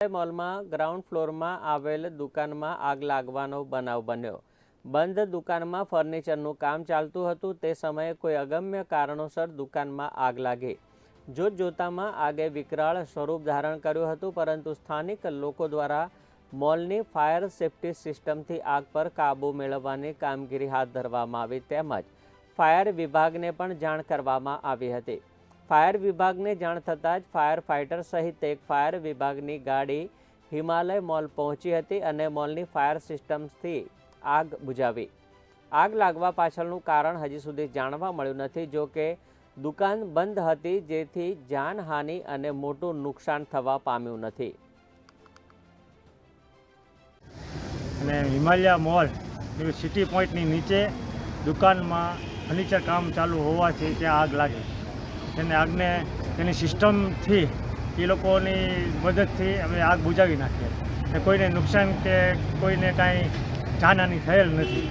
મોલમાં, ગ્રાઉન્ડ ફ્લોરમાં આવેલ દુકાનમાં આગ લાગવાનો બનાવ બન્યો. બંધ દુકાનમાં ફર્નિચરનું કામ ચાલતું હતું. તે સમયે કોઈ અગમ્ય કારણોસર દુકાનમાં આગ લાગી. જોત જોતામાં આગે વિકરાળ સ્વરૂપ ધારણ કર્યું હતું, પરંતુ સ્થાનિક લોકો દ્વારા મોલની ફાયર સેફ્ટી સિસ્ટમથી આગ પર કાબૂ મેળવવાની કામગીરી હાથ ધરવામાં આવી. તેમજ ફાયર વિભાગને પણ જાણ કરવામાં આવી હતી. ફાયર વિભાગને જાણ થતાં જ ફાયર ફાઇટર સહિત એક ફાયર વિભાગની ગાડી હિમાલય મોલ પહોંચી હતી અને મોલની ફાયર સિસ્ટમ્સથી આગ બુજાવી. આગ લાગવા પાછળનું કારણ હજી સુધી જાણવા મળ્યું નથી, જો કે દુકાન બંધ હતી જેથી જાનહાનિ અને મોટું નુકસાન થવા પામ્યું નથી. અને હિમાલયા મોલ સિટી પોઈન્ટની નીચે દુકાનમાં ફર્નિચર કામ ચાલુ હોવાથી ત્યાં આગ લાગી. તેને આગને તેની સિસ્ટમથી એ લોકોની મદદથી અમે આગ બુજાવી નાખીએ. કોઈને નુકસાન કે કોઈને કાંઈ જાનહાની થયેલ નથી.